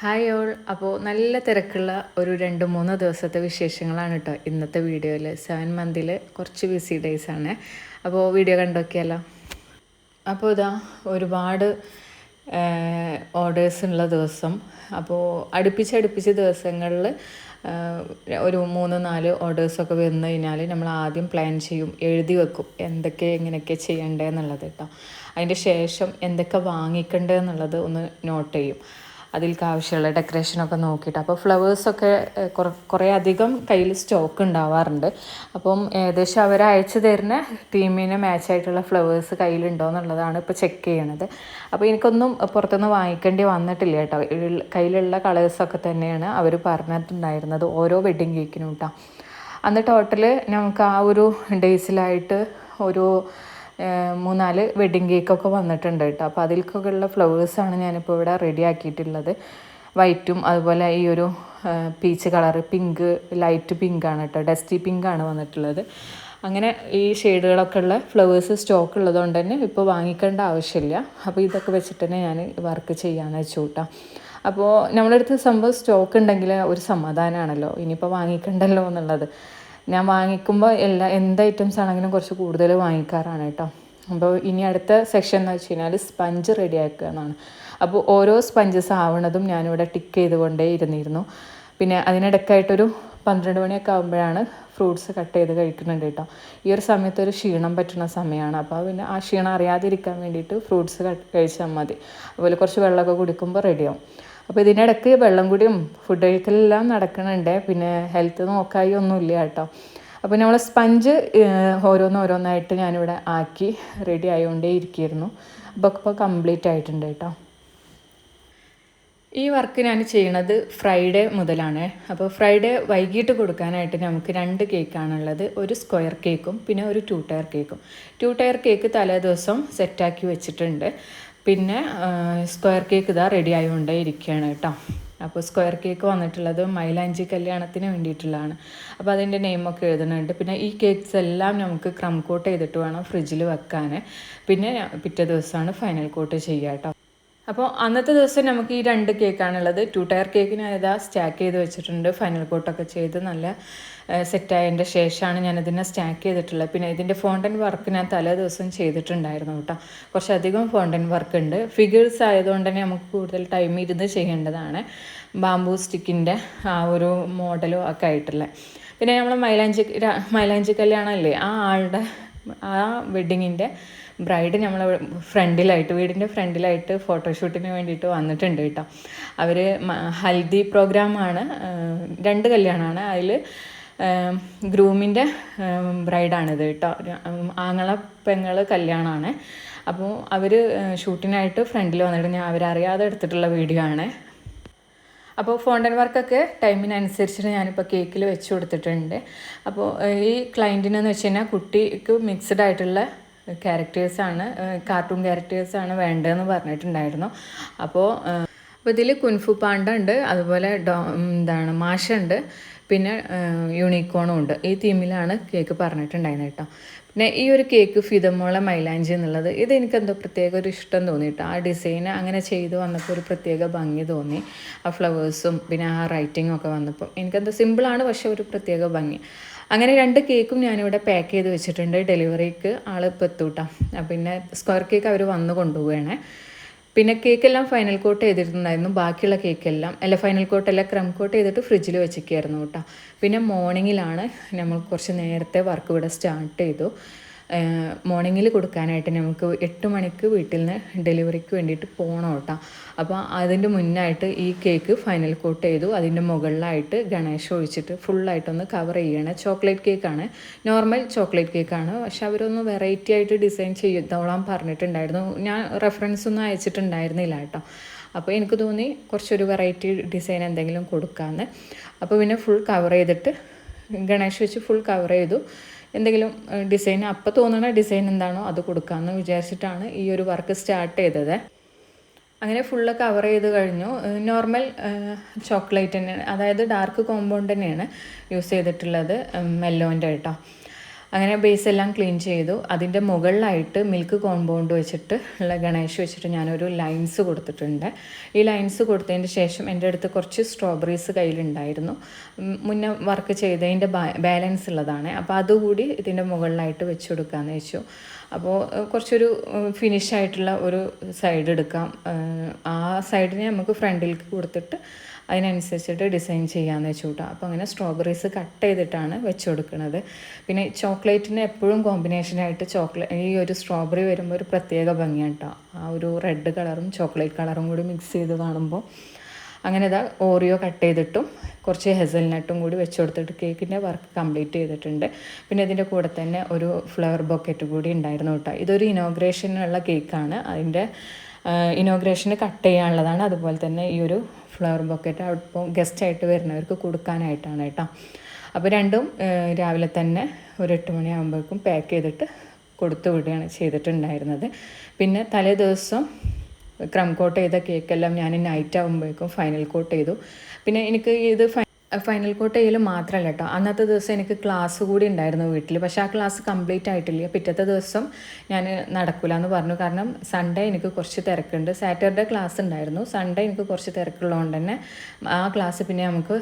Hi all അപ്പോൾ നല്ല തിരക്കുള്ള ഒരു രണ്ട് മൂന്ന് ദിവസത്തെ വിശേഷങ്ങളാണ് കേട്ടോ ഇന്നത്തെ വീഡിയോയിൽ സെവൻ മന്തിൽ കുറച്ച് ബിസി ഡേയ്സ് ആണ്. അപ്പോൾ വീഡിയോ കണ്ടോക്കിയാലോ? അപ്പോൾ ഇതാ ഒരുപാട് ഓർഡേഴ്സ് ഉള്ള ദിവസം. അപ്പോൾ അടുപ്പിച്ച് അടുപ്പിച്ച് ദിവസങ്ങളിൽ ഒരു മൂന്ന് നാല് ഓർഡേഴ്സൊക്കെ വന്നു കഴിഞ്ഞാൽ നമ്മൾ ആദ്യം പ്ലാൻ ചെയ്യും എഴുതി വെക്കും എന്തൊക്കെ എങ്ങനെയൊക്കെ ചെയ്യേണ്ടതെന്നുള്ളത് കേട്ടോ അതിന്റെ ശേഷം എന്തൊക്കെ വാങ്ങിക്കേണ്ടതെന്നുള്ളത് ഒന്ന് നോട്ട് ചെയ്യും. അതിൽക്ക് ആവശ്യമുള്ള ഡെക്കറേഷനൊക്കെ നോക്കിയിട്ട്. അപ്പോൾ ഫ്ലവേഴ്സൊക്കെ കുറേ അധികം കയ്യിൽ സ്റ്റോക്ക് ഉണ്ടാവാറുണ്ട്. അപ്പം ഏകദേശം അവർ അയച്ചു തരുന്ന ടീമിന് മാച്ച് ആയിട്ടുള്ള ഫ്ലവേഴ്സ് കയ്യിലുണ്ടോ എന്നുള്ളതാണ് ഇപ്പോൾ ചെക്ക് ചെയ്യണത്. അപ്പോൾ എനിക്കൊന്നും പുറത്തുനിന്ന് വാങ്ങിക്കേണ്ടി വന്നിട്ടില്ല കേട്ടോ. കയ്യിലുള്ള കളേഴ്സൊക്കെ തന്നെയാണ് അവർ പറഞ്ഞിട്ടുണ്ടായിരുന്നത് ഓരോ വെഡ്ഡിങ് കേക്കിനും കേട്ടോ അന്ന് ടോട്ടൽ നമുക്ക് ആ ഒരു ഡേയ്സിലായിട്ട് ഒരു മൂന്നാൽ വെഡ്ഡിങ് കേക്കൊക്കെ വന്നിട്ടുണ്ട് കേട്ടോ. അപ്പോൾ അതിൽക്കൊക്കെ ഉള്ള ഫ്ലവേഴ്സാണ് ഞാനിപ്പോൾ ഇവിടെ റെഡി ആക്കിയിട്ടുള്ളത്. വൈറ്റും അതുപോലെ ഈ ഒരു പീച്ച് കളറ് പിങ്ക് ലൈറ്റ് പിങ്കാണ് കേട്ടോ. ഡസ്റ്റി പിങ്കാണ് വന്നിട്ടുള്ളത്. അങ്ങനെ ഈ ഷെയ്ഡുകളൊക്കെ ഉള്ള ഫ്ലവേഴ്സ് സ്റ്റോക്ക് ഉള്ളതുകൊണ്ട് തന്നെ ഇപ്പോൾ വാങ്ങിക്കേണ്ട ആവശ്യമില്ല. അപ്പോൾ ഇതൊക്കെ വെച്ചിട്ട് തന്നെ ഞാൻ വർക്ക് ചെയ്യാമെന്ന് വെച്ചു കേട്ടോ അപ്പോൾ നമ്മളടുത്ത് സംഭവം സ്റ്റോക്ക് ഉണ്ടെങ്കിൽ ഒരു സമാധാനമാണല്ലോ ഇനിയിപ്പോൾ വാങ്ങിക്കണ്ടല്ലോ എന്നുള്ളത്. ഞാൻ വാങ്ങിക്കുമ്പോൾ എല്ലാ എന്ത് ഐറ്റംസ് ആണെങ്കിലും കുറച്ച് കൂടുതൽ വാങ്ങിക്കാറാണ് കേട്ടോ. അപ്പോൾ ഇനി അടുത്ത സെക്ഷൻ എന്ന് വെച്ച് കഴിഞ്ഞാൽ സ്പഞ്ച് റെഡി ആക്കുക എന്നാണ്. അപ്പോൾ ഓരോ സ്പഞ്ചസ് ആവണതും ഞാനിവിടെ ടിക്ക് ചെയ്തുകൊണ്ടേ ഇരുന്നിരുന്നു. പിന്നെ അതിനിടയ്ക്കായിട്ടൊരു പന്ത്രണ്ട് മണിയൊക്കെ ആകുമ്പോഴാണ് ഫ്രൂട്ട്സ് കട്ട് ചെയ്ത് കഴിക്കുന്നുണ്ട് കേട്ടോ. ഈ ഒരു സമയത്ത് ഒരു ക്ഷീണം പറ്റുന്ന സമയമാണ്. അപ്പോൾ പിന്നെ ആ ക്ഷീണം അറിയാതിരിക്കാൻ വേണ്ടിയിട്ട് ഫ്രൂട്ട്സ് കഴിച്ചാൽ മതി. അതുപോലെ കുറച്ച് വെള്ളമൊക്കെ കുടിക്കുമ്പോൾ റെഡിയാവും അപ്പോൾ ഇതിനിടയ്ക്ക് വെള്ളം കൂടിയും ഫുഡ് കഴിക്കലെല്ലാം നടക്കുന്നുണ്ട് പിന്നെ ഹെൽത്ത് നോക്കായി ഒന്നുമില്ല കേട്ടോ. അപ്പോൾ നമ്മൾ സ്പഞ്ച് ഓരോന്നോരോന്നായിട്ട് ഞാനിവിടെ ആക്കി റെഡി ആയതുകൊണ്ടേ ഇരിക്കുകയായിരുന്നു അപ്പോൾ ഇപ്പോൾ കംപ്ലീറ്റ് ആയിട്ടുണ്ട് കേട്ടോ. ഈ വർക്ക് ഞാൻ ചെയ്യണത് ഫ്രൈഡേ മുതലാണ്. അപ്പോൾ ഫ്രൈഡേ വൈകിട്ട് കൊടുക്കാനായിട്ട് നമുക്ക് രണ്ട് കേക്കാണുള്ളത് ഒരു സ്ക്വയർ കേക്കും പിന്നെ ഒരു ടു ടയർ കേക്കും ടു ടയർ കേക്ക് തലേ ദിവസം സെറ്റാക്കി വെച്ചിട്ടുണ്ട്. പിന്നെ സ്ക്വയർ കേക്ക് ഇതാ റെഡി ആയതുകൊണ്ടേ ഇരിക്കുകയാണ് കേട്ടോ. അപ്പോൾ സ്ക്വയർ കേക്ക് വന്നിട്ടുള്ളത് മൈലാഞ്ചി കല്യാണത്തിന് വേണ്ടിയിട്ടുള്ളതാണ്. അപ്പോൾ അതിന്റെ നെയിമൊക്കെ എഴുതുന്നുണ്ട്. പിന്നെ ഈ കേക്ക്സ് എല്ലാം നമുക്ക് ക്രം കോട്ട് ചെയ്തിട്ട് വേണം ഫ്രിഡ്ജിൽ വെക്കാൻ പിന്നെ പിറ്റേ ദിവസമാണ് ഫൈനൽ കോട്ട് ചെയ്യുക കേട്ടോ. അപ്പോൾ അന്നത്തെ ദിവസം നമുക്ക് ഈ രണ്ട് കേക്കാണുള്ളത്. ടു ടയർ കേക്കിന് സ്റ്റാക്ക് ചെയ്ത് വെച്ചിട്ടുണ്ട്. ഫൈനൽ കോട്ടൊക്കെ ചെയ്ത് നല്ല സെറ്റായതിന്റെ ശേഷമാണ് ഞാനിതിനെ സ്റ്റാക്ക് ചെയ്തിട്ടുള്ളത്. പിന്നെ ഇതിന്റെ ഫോണ്ടൻ വർക്ക് ഞാൻ തലേ ദിവസം ചെയ്തിട്ടുണ്ടായിരുന്നു കേട്ടോ. കുറച്ചധികം ഫോണ്ടൻ വർക്ക് ഉണ്ട്. ഫിഗേഴ്സ് ആയതുകൊണ്ട് തന്നെ നമുക്ക് കൂടുതൽ ടൈം ഇരുന്ന് ചെയ്യേണ്ടതാണ്. ബാംബൂ സ്റ്റിക്കിന്റെ ആ ഒരു മോഡലും ഒക്കെ ആയിട്ടുള്ള. പിന്നെ നമ്മൾ മൈലാഞ്ചി മൈലാഞ്ചി കല്യാണമല്ലേ ആ ആളുടെ ആ വെഡ്ഡിങ്ങിന്റെ ബ്രൈഡ് നമ്മൾ ഫ്രണ്ടിലായിട്ട് വീടിന്റെ ഫ്രണ്ടിലായിട്ട് ഫോട്ടോഷൂട്ടിന് വേണ്ടിയിട്ട് വന്നിട്ടുണ്ട് കേട്ടോ. അവർ ഹൽദി പ്രോഗ്രാമാണ് രണ്ട് കല്യാണമാണ് അതിൽ ഗ്രൂമിന്റെ ബ്രൈഡാണിത് കേട്ടോ. ആങ്ങള പെങ്ങൾ കല്യാണമാണ് അപ്പോൾ അവർ ഷൂട്ടിനായിട്ട് ഫ്രണ്ടിൽ വന്നിട്ട് ഞാൻ അവരറിയാതെ എടുത്തിട്ടുള്ള വീഡിയോ ആണ്. അപ്പോൾ ഫോണ്ടൻ വർക്കൊക്കെ ടൈമിനനുസരിച്ചിട്ട് ഞാനിപ്പോൾ കേക്കിൽ വെച്ച് കൊടുത്തിട്ടുണ്ട്. അപ്പോൾ ഈ ക്ലയന്റിനെന്ന് വെച്ച് കഴിഞ്ഞാൽ കുട്ടിക്ക് മിക്സ്ഡ് ആയിട്ടുള്ള ക്യാരക്ടേഴ്സാണ് കാർട്ടൂൺ ക്യാരക്ടേഴ്സാണ് വേണ്ടതെന്ന് പറഞ്ഞിട്ടുണ്ടായിരുന്നു. അപ്പോൾ അപ്പോൾ ഇതിൽ കുൻഫു പാണ്ട ഉണ്ട് അതുപോലെ ഡോ എന്താണ് മാഷുണ്ട് പിന്നെ യൂണിക്കോണും ഉണ്ട്. ഈ തീമിലാണ് കേക്ക് പറഞ്ഞിട്ടുണ്ടായിരുന്നത് കേട്ടോ. പിന്നെ ഈ ഒരു കേക്ക് ഫിതമോള മൈലാഞ്ചി എന്നുള്ളത് ഇത് എനിക്കെന്തോ പ്രത്യേക ഒരു ഇഷ്ടം തോന്നിയിട്ട് ആ ഡിസൈൻ അങ്ങനെ ചെയ്ത് വന്നപ്പോൾ ഒരു പ്രത്യേക ഭംഗി തോന്നി. ആ ഫ്ലവേഴ്സും പിന്നെ ആ റൈറ്റിങ്ങും ഒക്കെ വന്നപ്പോൾ എനിക്കെന്തോ സിമ്പിളാണ് പക്ഷേ ഒരു പ്രത്യേക ഭംഗി. അങ്ങനെ രണ്ട് കേക്കും ഞാനിവിടെ പാക്ക് ചെയ്ത് വെച്ചിട്ടുണ്ട്. ഡെലിവറിക്ക് ആൾ ഇപ്പോൾ എത്തൂട്ടാ പിന്നെ സ്ക്വയർ കേക്ക് അവർ വന്ന് കൊണ്ടുപോവുകയാണ് പിന്നെ കേക്കെല്ലാം ഫൈനൽ കോട്ട് ചെയ്തിട്ടുണ്ടായിരുന്നു. ബാക്കിയുള്ള കേക്കെല്ലാം അല്ല ഫൈനൽ കോട്ട് അല്ല ക്രം കോട്ട് ചെയ്തിട്ട് ഫ്രിഡ്ജിൽ വെച്ചിരിക്കുകയായിരുന്നു കേട്ടോ. പിന്നെ മോർണിംഗിലാണ് നമ്മൾ കുറച്ച് നേരത്തെ വർക്ക് ഇവിടെ സ്റ്റാർട്ട് ചെയ്തു. മോർണിംഗിൽ കൊടുക്കാനായിട്ട് നമുക്ക് എട്ട് മണിക്ക് വീട്ടിൽ നിന്ന് ഡെലിവറിക്ക് വേണ്ടിയിട്ട് പോകണം കേട്ടോ. അപ്പോൾ അതിന്റെ മുന്നായിട്ട് ഈ കേക്ക് ഫൈനൽ കോട്ട് ചെയ്തു. അതിന്റെ മുകളിലായിട്ട് ഗണേശ് ഒഴിച്ചിട്ട് ഫുള്ളായിട്ടൊന്ന് കവർ ചെയ്യണം. ചോക്ലേറ്റ് കേക്കാണ് നോർമൽ ചോക്ലേറ്റ് കേക്കാണ് പക്ഷെ അവരൊന്ന് വെറൈറ്റി ആയിട്ട് ഡിസൈൻ ചെയ്തോളാൻ പറഞ്ഞിട്ടുണ്ടായിരുന്നു. ഞാൻ റെഫറൻസ് ഒന്നും അയച്ചിട്ടുണ്ടായിരുന്നില്ല കേട്ടോ. അപ്പോൾ എനിക്ക് തോന്നി കുറച്ചൊരു വെറൈറ്റി ഡിസൈൻ എന്തെങ്കിലും കൊടുക്കാമെന്ന് അപ്പോൾ പിന്നെ ഫുൾ കവർ ചെയ്തിട്ട് ഗണേശ് വെച്ച് ഫുൾ കവർ ചെയ്തു. എന്തെങ്കിലും ഡിസൈൻ അപ്പോൾ തോന്നുന്ന ഡിസൈൻ എന്താണോ അത് കൊടുക്കാമെന്ന് വിചാരിച്ചിട്ടാണ് ഈ ഒരു വർക്ക് സ്റ്റാർട്ട് ചെയ്തത്. അങ്ങനെ ഫുള്ള് കവർ ചെയ്ത് കഴിഞ്ഞു. നോർമൽ ചോക്ലേറ്റ് തന്നെയാണ്. അതായത് ഡാർക്ക് കോമ്പൗണ്ട് തന്നെയാണ് യൂസ് ചെയ്തിട്ടുള്ളത് മെല്ലോന്റെ കേട്ടോ. അങ്ങനെ ബേസ് എല്ലാം ക്ലീൻ ചെയ്തു. അതിന്റെ മുകളിലായിട്ട് മിൽക്ക് കോമ്പൗണ്ട് വെച്ചിട്ട് ഉള്ള ഗണേഷ് വെച്ചിട്ട് ഞാനൊരു ലൈൻസ് കൊടുത്തിട്ടുണ്ട്. ഈ ലൈൻസ് കൊടുത്തതിന് ശേഷം എന്റെ അടുത്ത് കുറച്ച് സ്ട്രോബെറീസ് കയ്യിലുണ്ടായിരുന്നു. മുന്നേ വർക്ക് ചെയ്തതിന്റെ ബാലൻസ് ഉള്ളതാണ്. അപ്പോൾ അതുകൂടി ഇതിന്റെ മുകളിലായിട്ട് വെച്ച് കൊടുക്കാമെന്ന് വെച്ചു. അപ്പോൾ കുറച്ചൊരു ഫിനിഷ് ആയിട്ടുള്ള ഒരു സൈഡ് എടുക്കാം. ആ സൈഡിനെ നമുക്ക് ഫ്രണ്ടിലേക്ക് കൊടുത്തിട്ട് അതിനനുസരിച്ചിട്ട് ഡിസൈൻ ചെയ്യാമെന്ന് വെച്ചു കൂട്ടാം അപ്പോൾ അങ്ങനെ സ്ട്രോബെറീസ് കട്ട് ചെയ്തിട്ടാണ് വെച്ച് കൊടുക്കുന്നത് പിന്നെ ചോക്ലേറ്റിന് എപ്പോഴും കോമ്പിനേഷനായിട്ട് ചോക്ലേറ്റ് ഈ ഒരു സ്ട്രോബെറി വരുമ്പോൾ ഒരു പ്രത്യേക ഭംഗിയാണ് കേട്ടോ ആ ഒരു റെഡ് കളറും ചോക്ലേറ്റ് കളറും കൂടി മിക്സ് ചെയ്ത് കാണുമ്പോൾ അങ്ങനെ ഇതാ ഓറിയോ കട്ട് ചെയ്തിട്ടും കുറച്ച് ഹെസൽനട്ടും കൂടി വെച്ച് കൊടുത്തിട്ട് കേക്കിന്റെ വർക്ക് കംപ്ലീറ്റ് ചെയ്തിട്ടുണ്ട്. പിന്നെ ഇതിന്റെ കൂടെ തന്നെ ഒരു ഫ്ലവർ ബൊക്കറ്റ് കൂടി ഉണ്ടായിരുന്നു കേട്ടോ. ഇതൊരു ഇനോഗ്രേഷനുള്ള കേക്കാണ് അതിന്റെ ഇനോഗ്രേഷന് കട്ട് ചെയ്യാനുള്ളതാണ്. അതുപോലെ തന്നെ ഈ ഒരു ഫ്ലവർ ബൊക്കറ്റ് അപ്പോൾ ഗസ്റ്റായിട്ട് വരുന്നവർക്ക് കൊടുക്കാനായിട്ടാണ് കേട്ടോ. അപ്പോൾ രണ്ടും രാവിലെ തന്നെ ഒരു എട്ട് മണിയാകുമ്പോഴേക്കും പാക്ക് ചെയ്തിട്ട് കൊടുത്തു വിടുകയാണ് ചെയ്തിട്ടുണ്ടായിരുന്നത്. പിന്നെ തലേ ദിവസം ക്രം കോട്ട് ചെയ്ത കേക്കെല്ലാം ഞാൻ നൈറ്റ് ആകുമ്പോഴേക്കും ഫൈനൽ കോട്ട് ചെയ്തു. പിന്നെ എനിക്ക് ഇത് ഫൈനൽ കോട്ട് ചെയ്യൽ മാത്രമല്ല കേട്ടോ അന്നത്തെ ദിവസം എനിക്ക് ക്ലാസ് കൂടി ഉണ്ടായിരുന്നു വീട്ടിൽ. പക്ഷേ ആ ക്ലാസ് കംപ്ലീറ്റ് ആയിട്ടില്ല. പിറ്റത്തെ ദിവസം ഞാൻ നടക്കില്ല എന്ന് പറഞ്ഞു. കാരണം സൺഡേ എനിക്ക് കുറച്ച് തിരക്കുണ്ട്. സാറ്റർഡേ ക്ലാസ് ഉണ്ടായിരുന്നു. സൺഡേ എനിക്ക് കുറച്ച് തിരക്കുള്ളതുകൊണ്ട് തന്നെ ആ ക്ലാസ് പിന്നെ നമുക്ക്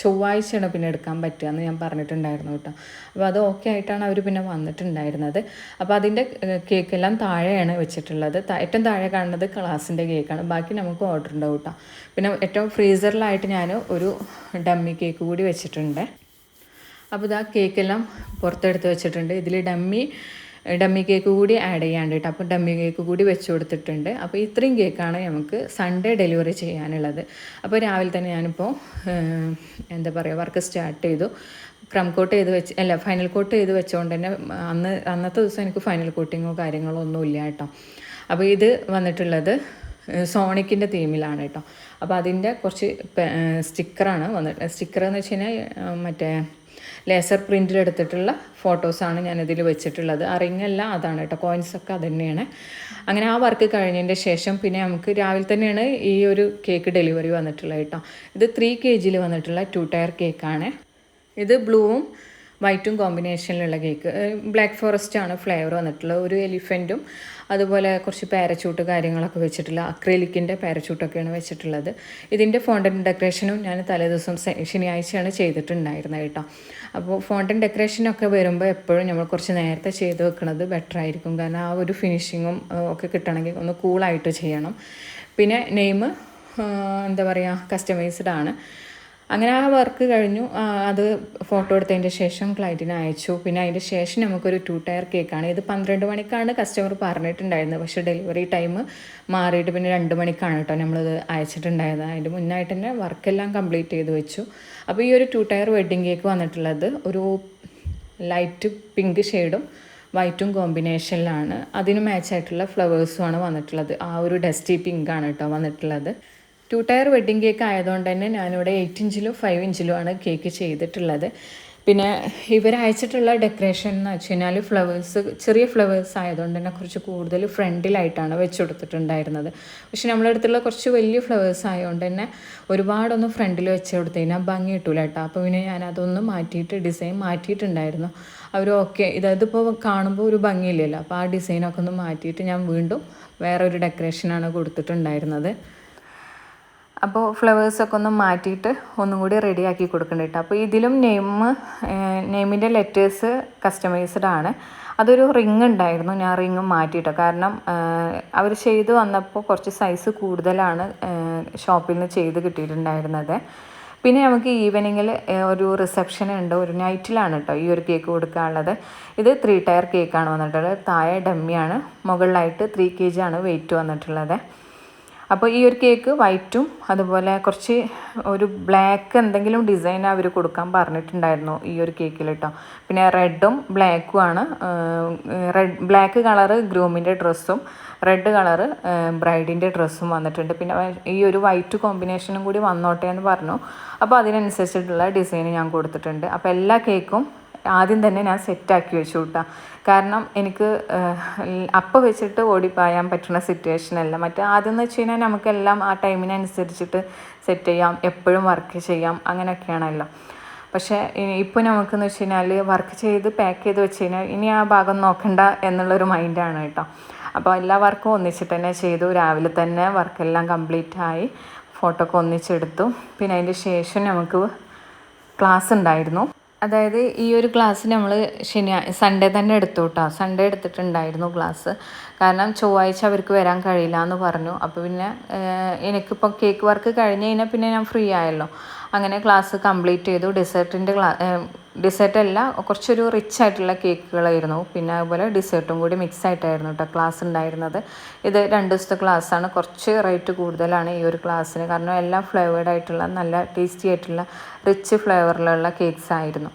ചൊവ്വാഴ്ചയാണ് പിന്നെ എടുക്കാൻ പറ്റുക എന്ന് ഞാൻ പറഞ്ഞിട്ടുണ്ടായിരുന്നു കേട്ടോ. അപ്പോൾ അത് ഓക്കെ ആയിട്ടാണ് അവർ പിന്നെ വന്നിട്ടുണ്ടായിരുന്നത്. അപ്പോൾ അതിന്റെ കേക്കെല്ലാം താഴെയാണ് വെച്ചിട്ടുള്ളത്. ഏറ്റവും താഴെ കാണുന്നത് ക്ലാസിന്റെ കേക്കാണ്. ബാക്കി നമുക്ക് ഓർഡർ ഉണ്ടാവും കേട്ടോ. പിന്നെ ഏറ്റവും ഫ്രീസറിലായിട്ട് ഞാൻ ഒരു ഡമ്മി കേക്ക് കൂടി വെച്ചിട്ടുണ്ട്. അപ്പോൾ ഇതാ കേക്കെല്ലാം പുറത്തെടുത്ത് വെച്ചിട്ടുണ്ട്. ഇതിൽ ഡമ്മി ഡമ്മി കേക്ക് കൂടി ആഡ് ചെയ്യാണ്ട് അപ്പോൾ ഡമ്മി കേക്ക് കൂടി വെച്ച് കൊടുത്തിട്ടുണ്ട്. അപ്പോൾ ഇത്രയും കേക്കാണ് നമുക്ക് സൺഡേ ഡെലിവറി ചെയ്യാനുള്ളത്. അപ്പോൾ രാവിലെ തന്നെ ഞാനിപ്പോൾ എന്താ പറയുക വർക്ക് സ്റ്റാർട്ട് ചെയ്തു. ക്രം കോട്ട് ചെയ്ത് വെച്ച് അല്ല ഫൈനൽ കോട്ട് ചെയ്ത് വെച്ചുകൊണ്ട് തന്നെ അന്ന് അന്നത്തെ ദിവസം എനിക്ക് ഫൈനൽ കോട്ടിങ്ങോ കാര്യങ്ങളോ ഒന്നും ഇല്ല കേട്ടോ അപ്പോൾ ഇത് വന്നിട്ടുള്ളത് സോണിക്കിന്റെ തീമിലാണ് കേട്ടോ അപ്പോൾ അതിന്റെ കുറച്ച് സ്റ്റിക്കറാണ് വന്നിട്ട് സ്റ്റിക്കർ എന്ന് വെച്ച് കഴിഞ്ഞാൽ മറ്റേ ലേസർ പ്രിന്റിലെടുത്തിട്ടുള്ള ഫോട്ടോസാണ് ഞാനിതിൽ വെച്ചിട്ടുള്ളത്. ആ റിങ്ങല്ല അതാണ് കേട്ടോ. കോയിൻസൊക്കെ അത് തന്നെയാണ് അങ്ങനെ ആ വർക്ക് കഴിഞ്ഞതിന്റെ ശേഷം പിന്നെ നമുക്ക് രാവിലെ തന്നെയാണ് ഈ ഒരു കേക്ക് ഡെലിവറി വന്നിട്ടുള്ളത് കേട്ടോ. ഇത് ത്രീ കെ ജിയിൽ വന്നിട്ടുള്ള ടു ടയർ കേക്കാണ് ഇത് ബ്ലൂവും വൈറ്റും കോമ്പിനേഷനിലുള്ള കേക്ക് ബ്ലാക്ക് ഫോറസ്റ്റ് ആണ് ഫ്ലേവർ വന്നിട്ടുള്ളത്. ഒരു എലിഫന്റും അതുപോലെ കുറച്ച് പാരച്ചൂട്ട് കാര്യങ്ങളൊക്കെ വെച്ചിട്ടുള്ള അക്രലിക്കിന്റെ പാരച്ചൂട്ടൊക്കെയാണ് വെച്ചിട്ടുള്ളത്. ഇതിന്റെ ഫോണ്ടൻ ഡെക്കറേഷനും ഞാൻ തലേദിവസം ശനിയാഴ്ചയാണ് ചെയ്തിട്ടുണ്ടായിരുന്നത് കേട്ടോ. അപ്പോൾ ഫോണ്ടൻ ഡെക്കറേഷനൊക്കെ വരുമ്പോൾ എപ്പോഴും നമ്മൾ കുറച്ച് നേരത്തെ ചെയ്ത് വെക്കുന്നത് ബെറ്റർ ആയിരിക്കും. കാരണം ആ ഒരു ഫിനിഷിങ്ങും ഒക്കെ കിട്ടണമെങ്കിൽ ഒന്ന് കൂളായിട്ട് ചെയ്യണം. പിന്നെ നെയിം എന്താ പറയുക കസ്റ്റമൈസ്ഡ് ആണ്. അങ്ങനെ ആ വർക്ക് കഴിഞ്ഞു. അത് ഫോട്ടോ എടുത്തതിന്റെ ശേഷം ക്ലയന്റിന് അയച്ചു. പിന്നെ അതിന്റെ ശേഷം നമുക്കൊരു ടു ടയർ കേക്കാണ് ഇത് പന്ത്രണ്ട് മണിക്കാണ് കസ്റ്റമർ പറഞ്ഞിട്ടുണ്ടായിരുന്നത്. പക്ഷേ ഡെലിവറി ടൈം മാറിയിട്ട് പിന്നെ രണ്ട് മണിക്കാണ് കേട്ടോ നമ്മളിത് അയച്ചിട്ടുണ്ടായത്. അതിന്റെ മുന്നായിട്ട് തന്നെ വർക്കെല്ലാം കംപ്ലീറ്റ് ചെയ്ത് വെച്ചു. അപ്പോൾ ഈ ഒരു ടു ടയർ വെഡ്ഡിങ് കേക്ക് വന്നിട്ടുള്ളത് ഒരു ലൈറ്റ് പിങ്ക് ഷെയ്ഡും വൈറ്റും കോമ്പിനേഷനിലാണ് അതിന് മാച്ചായിട്ടുള്ള ഫ്ലവേഴ്സുമാണ് വന്നിട്ടുള്ളത്. ആ ഒരു ഡസ്റ്റി പിങ്കാണ് കേട്ടോ വന്നിട്ടുള്ളത്. ടു ടയർ വെഡ്ഡിങ് കേക്ക് ആയതുകൊണ്ട് തന്നെ ഞാനിവിടെ എയ്റ്റ് ഇഞ്ചിലും ഫൈവ് ഇഞ്ചിലും ആണ് കേക്ക് ചെയ്തിട്ടുള്ളത്. പിന്നെ ഇവർ അയച്ചിട്ടുള്ള ഡെക്കറേഷൻ എന്ന് വെച്ച് കഴിഞ്ഞാൽ ഫ്ലവേഴ്സ് ചെറിയ ഫ്ലവേഴ്സ് ആയതുകൊണ്ട് തന്നെ കുറച്ച് കൂടുതൽ ഫ്രണ്ടിലായിട്ടാണ് വെച്ച് കൊടുത്തിട്ടുണ്ടായിരുന്നത്. പക്ഷെ നമ്മളെ അടുത്തുള്ള കുറച്ച് വലിയ ഫ്ലവേഴ്സ് ആയതുകൊണ്ട് തന്നെ ഒരുപാടൊന്നും ഫ്രണ്ടിൽ വെച്ച് കൊടുത്തു കഴിഞ്ഞാൽ ഭംഗി കിട്ടൂല കേട്ടോ അപ്പോൾ പിന്നെ ഞാൻ അതൊന്ന് മാറ്റിയിട്ട് ഡിസൈൻ മാറ്റിയിട്ടുണ്ടായിരുന്നു. അവർ ഓക്കെ ഇതിപ്പോൾ കാണുമ്പോൾ ഒരു ഭംഗിയില്ലല്ലോ അപ്പോൾ ആ ഡിസൈനൊക്കെ ഒന്ന് മാറ്റിയിട്ട് ഞാൻ വീണ്ടും വേറെ ഒരു ഡെക്കറേഷനാണ് കൊടുത്തിട്ടുണ്ടായിരുന്നത്. അപ്പോൾ ഫ്ലവേഴ്സൊക്കെ ഒന്ന് മാറ്റിയിട്ട് ഒന്നും കൂടി റെഡിയാക്കി കൊടുക്കേണ്ടി കേട്ടോ അപ്പോൾ ഇതിലും നെയിം നെയിമിന്റെ ലെറ്റേഴ്സ് കസ്റ്റമൈസ്ഡ് ആണ്. അതൊരു റിങ് ഉണ്ടായിരുന്നു ഞാൻ റിങ് മാറ്റിയിട്ടോ. കാരണം അവർ ചെയ്ത് വന്നപ്പോൾ കുറച്ച് സൈസ് കൂടുതലാണ് ഷോപ്പിൽ നിന്ന് ചെയ്ത് കിട്ടിയിട്ടുണ്ടായിരുന്നത്. പിന്നെ നമുക്ക് ഈവനിങ്ങിൽ ഒരു റിസപ്ഷൻ ഉണ്ട് ഒരു നൈറ്റിലാണ് കേട്ടോ ഈ ഒരു കേക്ക് കൊടുക്കാനുള്ളത്. ഇത് ത്രീ ടയർ കേക്കാണ് വന്നിട്ടുള്ളത്. താഴെ ഡമ്മിയാണ് മുകളിലായിട്ട് ത്രീ കെ ജി ആണ് വെയിറ്റ് വന്നിട്ടുള്ളത്. അപ്പോൾ ഈ ഒരു കേക്ക് വൈറ്റും അതുപോലെ കുറച്ച് ഒരു ബ്ലാക്ക് എന്തെങ്കിലും ഡിസൈൻ അവർ കൊടുക്കാൻ പറഞ്ഞിട്ടുണ്ടായിരുന്നു ഈ ഒരു കേക്കിൽ കേട്ടോ പിന്നെ റെഡും ബ്ലാക്കും ആണ്. റെഡ് ബ്ലാക്ക് കളറ് ഗ്രൂമിന്റെ ഡ്രസ്സും റെഡ് കളറ് ബ്രൈഡിന്റെ ഡ്രസ്സും വന്നിട്ടുണ്ട്. പിന്നെ ഈ ഒരു വൈറ്റ് കോമ്പിനേഷനും കൂടി വന്നോട്ടെ എന്ന് പറഞ്ഞു. അപ്പോൾ അതിനനുസരിച്ചിട്ടുള്ള ഡിസൈൻ ഞാൻ കൊടുത്തിട്ടുണ്ട്. അപ്പോൾ എല്ലാ കേക്കും ആദ്യം തന്നെ ഞാൻ സെറ്റാക്കി വെച്ചു കേട്ടോ കാരണം എനിക്ക് അപ്പം വെച്ചിട്ട് ഓടിപ്പായാൻ പറ്റുന്ന സിറ്റുവേഷൻ അല്ല. മറ്റേ ആദ്യം എന്ന് വെച്ച് കഴിഞ്ഞാൽ നമുക്കെല്ലാം ആ ടൈമിനനുസരിച്ചിട്ട് സെറ്റ് ചെയ്യാം. എപ്പോഴും വർക്ക് ചെയ്യാം. അങ്ങനെയൊക്കെയാണല്ലോ. പക്ഷേ ഇപ്പോൾ നമുക്കെന്ന് വെച്ച് കഴിഞ്ഞാൽ വർക്ക് ചെയ്ത് പാക്ക് ചെയ്ത് വെച്ച് കഴിഞ്ഞാൽ ഇനി ആ ഭാഗം നോക്കണ്ട എന്നുള്ളൊരു മൈൻഡാണ് കേട്ടോ. അപ്പോൾ എല്ലാ വർക്കും ഒന്നിച്ചിട്ട് തന്നെ ചെയ്തു. രാവിലെ തന്നെ വർക്കെല്ലാം കംപ്ലീറ്റ് ആയി. ഫോട്ടോ ഒക്കെ ഒന്നിച്ചെടുത്തു. പിന്നെ അതിന്റെ ശേഷം നമുക്ക് ക്ലാസ് ഉണ്ടായിരുന്നു. അതായത് ഈ ഒരു ക്ലാസ് നമ്മൾ ശനിയാ സൺഡേ തന്നെ എടുത്തു കേട്ടോ സൺഡേ എടുത്തിട്ടുണ്ടായിരുന്നു ക്ലാസ്. കാരണം ചൊവ്വാഴ്ച അവർക്ക് വരാൻ കഴിയില്ല എന്ന് പറഞ്ഞു. അപ്പോൾ പിന്നെ എനിക്കിപ്പോൾ കേക്ക് വർക്ക് കഴിഞ്ഞ് കഴിഞ്ഞാൽ പിന്നെ ഞാൻ ഫ്രീ ആയല്ലോ. അങ്ങനെ ക്ലാസ് കംപ്ലീറ്റ് ചെയ്തു. ഡെസേർട്ടിന്റെ ക്ലാ ഡെസേർട്ടല്ല കുറച്ചൊരു റിച്ച് ആയിട്ടുള്ള കേക്കുകളായിരുന്നു പിന്നെ അതുപോലെ ഡെസേർട്ടും കൂടി മിക്സ് ആയിട്ടായിരുന്നു കേട്ടോ ക്ലാസ് ഉണ്ടായിരുന്നത്. ഇത് രണ്ട് ദിവസത്തെ ക്ലാസ്സാണ് കുറച്ച് റേറ്റ് കൂടുതലാണ് ഈ ഒരു ക്ലാസ്സിന് കാരണം എല്ലാം ഫ്ലേവേഡ് ആയിട്ടുള്ള നല്ല ടേസ്റ്റി ആയിട്ടുള്ള റിച്ച് ഫ്ലേവറിലുള്ള കേക്ക്സ് ആയിരുന്നു.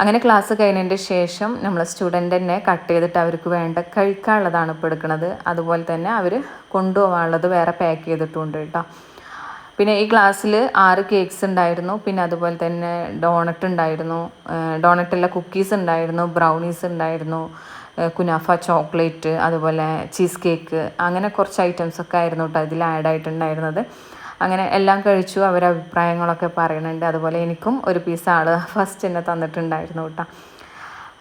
അങ്ങനെ ക്ലാസ് കഴിഞ്ഞതിന്റെ ശേഷം നമ്മൾ സ്റ്റുഡന്റ് തന്നെ കട്ട് ചെയ്തിട്ട് അവർക്ക് വേണ്ട കഴിക്കാനുള്ളതാണ് ഇപ്പോൾ എടുക്കുന്നത് അതുപോലെ തന്നെ അവർ കൊണ്ടുപോകാനുള്ളത് വേറെ പാക്ക് ചെയ്തിട്ടുണ്ട് കേട്ടോ പിന്നെ ഈ ക്ലാസ്സിൽ ആറ് കേക്ക്സ് ഉണ്ടായിരുന്നു. പിന്നെ അതുപോലെ തന്നെ ഡോണറ്റ് ഉണ്ടായിരുന്നു. ഡോണറ്റല്ല കുക്കീസ് ഉണ്ടായിരുന്നു. ബ്രൗണീസ് ഉണ്ടായിരുന്നു. കുനാഫ ചോക്ലേറ്റ് അതുപോലെ ചീസ് കേക്ക് അങ്ങനെ കുറച്ച് ഐറ്റംസ് ഒക്കെ ആയിരുന്നു കേട്ടോ ഇതിൽ ആഡ് ആയിട്ടുണ്ടായിരുന്നത്. അങ്ങനെ എല്ലാം കഴിച്ചു. അവരെ അഭിപ്രായങ്ങളൊക്കെ പറയുന്നുണ്ട്. അതുപോലെ എനിക്കും ഒരു പീസ് ആൾ ഫസ്റ്റ് തന്നെ തന്നിട്ടുണ്ടായിരുന്നു കേട്ടോ.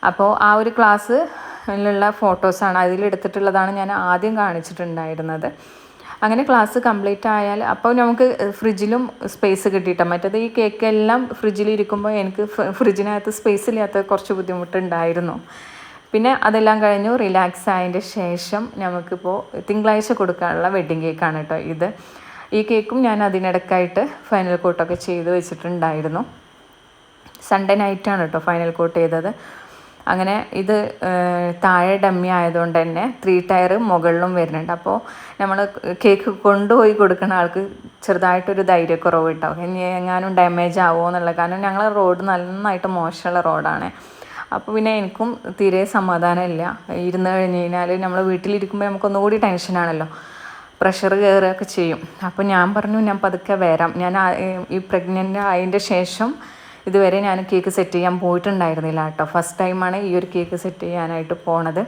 അപ്പോൾ ആ ഒരു ക്ലാസ്സിലുള്ള ഫോട്ടോസാണ് അതിലെടുത്തിട്ടുള്ളതാണ് ഞാൻ ആദ്യം കാണിച്ചിട്ടുണ്ടായിരുന്നത്. അങ്ങനെ ക്ലാസ് കംപ്ലീറ്റ് ആയാൽ അപ്പോൾ നമുക്ക് ഫ്രിഡ്ജിലും സ്പേസ് കിട്ടിയിട്ടാണ് മറ്റേത് ഈ കേക്ക് എല്ലാം ഫ്രിഡ്ജിൽ ഇരിക്കുമ്പോൾ എനിക്ക് ഫ്രിഡ്ജിനകത്ത് സ്പേസ് ഇല്ലാത്ത കുറച്ച് ബുദ്ധിമുട്ടുണ്ടായിരുന്നു. പിന്നെ അതെല്ലാം കഴിഞ്ഞു റിലാക്സ് ആയതിന്റെ ശേഷം നമുക്കിപ്പോൾ തിങ്കളാഴ്ച കൊടുക്കാനുള്ള വെഡ്ഡിങ് കേക്കാണ് കേട്ടോ ഇത്. ഈ കേക്കും ഞാൻ അതിനിടക്കായിട്ട് ഫൈനൽ കോട്ടൊക്കെ ചെയ്ത് വെച്ചിട്ടുണ്ടായിരുന്നു. സൺഡേ നൈറ്റാണ് കേട്ടോ ഫൈനൽ കോട്ട് ചെയ്തത്. അങ്ങനെ ഇത് താഴെ ഡമ്മി ആയതുകൊണ്ട് തന്നെ ത്രീ ടയർ മുകളിലും വരുന്നുണ്ട്. അപ്പോൾ നമ്മൾ കേക്ക് കൊണ്ടുപോയി കൊടുക്കുന്ന ആൾക്ക് ചെറുതായിട്ടൊരു ധൈര്യക്കുറവ് കിട്ടും ഇനി എങ്ങാനും ഡാമേജ് ആവുമോ എന്നുള്ള കാരണം ഞങ്ങളെ റോഡ് നന്നായിട്ട് മോശമുള്ള റോഡാണ് അപ്പോൾ പിന്നെ എനിക്കും തീരെ സമാധാനമില്ല. ഇരുന്ന് കഴിഞ്ഞ് കഴിഞ്ഞാൽ നമ്മൾ വീട്ടിലിരിക്കുമ്പോൾ നമുക്കൊന്നുകൂടി ടെൻഷനാണല്ലോ പ്രഷർ കയറുകയൊക്കെ ചെയ്യും. അപ്പോൾ ഞാൻ പറഞ്ഞു ഞാൻ പതുക്കെ വരാം. ഞാൻ ഈ പ്രഗ്നന്റ് ആയതിന്റെ ശേഷം ഇതുവരെ ഞാൻ കേക്ക് സെറ്റ് ചെയ്യാൻ പോയിട്ടുണ്ടായിരുന്നില്ല കേട്ടോ. ഫസ്റ്റ് ടൈമാണ് ഈ ഒരു കേക്ക് സെറ്റ് ചെയ്യാനായിട്ട് പോണത്.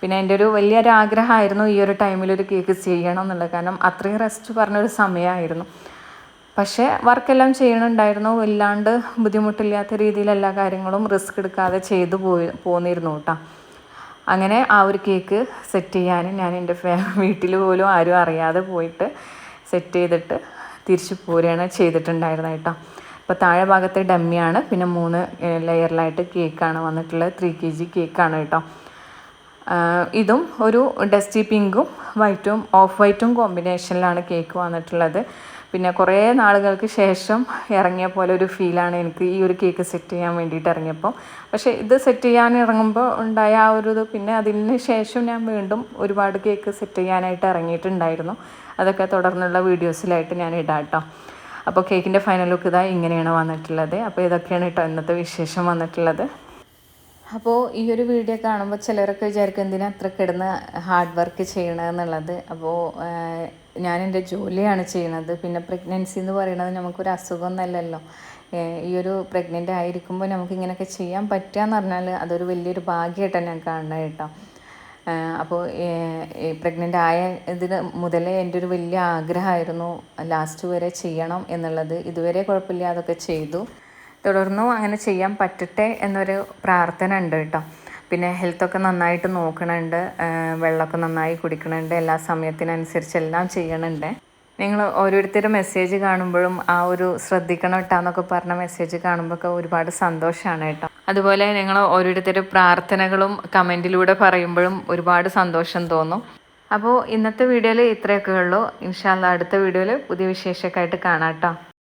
പിന്നെ എന്റെ ഒരു വലിയൊരു ആഗ്രഹമായിരുന്നു ഈ ഒരു ടൈമിൽ ഒരു കേക്ക് ചെയ്യണം എന്നുള്ളത്. കാരണം അത്രയും റെസ്റ്റ് പറഞ്ഞൊരു സമയമായിരുന്നു. പക്ഷേ വർക്കെല്ലാം ചെയ്യണുണ്ടായിരുന്നു. വല്ലാണ്ട് ബുദ്ധിമുട്ടില്ലാത്ത രീതിയിൽ എല്ലാ കാര്യങ്ങളും റിസ്ക് എടുക്കാതെ ചെയ്തു പോയി പോന്നിരുന്നു കേട്ടോ. അങ്ങനെ ആ ഒരു കേക്ക് സെറ്റ് ചെയ്യാൻ ഞാൻ എന്റെ ഫാ വീട്ടിൽ പോലും ആരും അറിയാതെ പോയിട്ട് സെറ്റ് ചെയ്തിട്ട് തിരിച്ചു പോരുകയാണ് ചെയ്തിട്ടുണ്ടായിരുന്നത് കേട്ടോ. അപ്പോൾ താഴെ ഭാഗത്തെ ഡമ്മിയാണ്. പിന്നെ മൂന്ന് ലെയറിലായിട്ട് കേക്കാണ് വന്നിട്ടുള്ളത്. ത്രീ കെ ജി കേക്കാണ് കേട്ടോ. ഇതും ഒരു ഡസ്റ്റി പിങ്കും വൈറ്റും ഓഫ് വൈറ്റും കോമ്പിനേഷനിലാണ് കേക്ക് വന്നിട്ടുള്ളത്. പിന്നെ കുറേ നാളുകൾക്ക് ശേഷം ഇറങ്ങിയ പോലെ ഒരു ഫീലാണ് എനിക്ക് ഈ ഒരു കേക്ക് സെറ്റ് ചെയ്യാൻ വേണ്ടിയിട്ട് ഇറങ്ങിയപ്പോൾ പക്ഷേ ഇത് സെറ്റ് ചെയ്യാൻ ഇറങ്ങുമ്പോൾ ഉണ്ടായ ആ ഒരു ഇത് പിന്നെ അതിന് ശേഷം ഞാൻ വീണ്ടും ഒരുപാട് കേക്ക് സെറ്റ് ചെയ്യാനായിട്ട് ഇറങ്ങിയിട്ടുണ്ടായിരുന്നു. അതൊക്കെ തുടർന്നുള്ള വീഡിയോസിലായിട്ട് ഞാൻ ഇടാം കേട്ടോ. അപ്പോൾ കേക്കിന്റെ ഫൈനൽ ലുക്ക് ഇതാ ഇങ്ങനെയാണ് വന്നിട്ടുള്ളത്. അപ്പോൾ ഇതൊക്കെയാണ് കേട്ടോ ഇന്നത്തെ വിശേഷം വന്നിട്ടുള്ളത്. അപ്പോൾ ഈ ഒരു വീഡിയോ കാണുമ്പോൾ ചിലരൊക്കെ വിചാരിക്കും എന്തിനാ അത്ര കിടന്ന് ഹാർഡ് വർക്ക് ചെയ്യണമെന്നുള്ളത് അപ്പോൾ ഞാൻ എന്റെ ജോലിയാണ് ചെയ്യണത്. പിന്നെ പ്രഗ്നൻസി എന്ന് പറയുന്നത് നമുക്കൊരു അസുഖമൊന്നുമല്ലല്ലോ ഈ ഒരു പ്രഗ്നന്റ് ആയിരിക്കുമ്പോൾ നമുക്ക് ഇങ്ങനെയൊക്കെ ചെയ്യാൻ പറ്റുക എന്ന് പറഞ്ഞാൽ അതൊരു വലിയൊരു ഭാഗ്യമായിട്ടാണ് ഞാൻ കാണുന്നത് കേട്ടോ. അപ്പോൾ പ്രഗ്നന്റ് ആയ ഇതിന് മുതലേ എന്റെ ഒരു വലിയ ആഗ്രഹമായിരുന്നു ലാസ്റ്റ് വരെ ചെയ്യണം എന്നുള്ളത്. ഇതുവരെ കുഴപ്പമില്ല അതൊക്കെ ചെയ്തു. തുടർന്നു അങ്ങനെ ചെയ്യാൻ പറ്റട്ടെ എന്നൊരു പ്രാർത്ഥന ഉണ്ട് കേട്ടോ. പിന്നെ ഹെൽത്തൊക്കെ നന്നായിട്ട് നോക്കണുണ്ട് വെള്ളമൊക്കെ നന്നായി കുടിക്കണുണ്ട് എല്ലാ സമയത്തിനനുസരിച്ച് എല്ലാം ചെയ്യണുണ്ട്. നിങ്ങൾ ഓരോരുത്തരും മെസ്സേജ് കാണുമ്പോഴും ആ ഒരു ശ്രദ്ധിക്കണം കേട്ടോ എന്നൊക്കെ പറഞ്ഞ മെസ്സേജ് കാണുമ്പോഴൊക്കെ ഒരുപാട് സന്തോഷമാണ് കേട്ടോ. അതുപോലെ നിങ്ങൾ ഓരോരുത്തരുടെ പ്രാർത്ഥനകളും കമന്റിലൂടെ പറയുമ്പോഴും ഒരുപാട് സന്തോഷം തോന്നും. അപ്പോൾ ഇന്നത്തെ വീഡിയോയിൽ ഇത്രയൊക്കെ ഉള്ളൂ. ഇൻഷാല്ല അടുത്ത വീഡിയോയിൽ പുതിയ വിശേഷമൊക്കെ ആയിട്ട് കാണാം കേട്ടോ.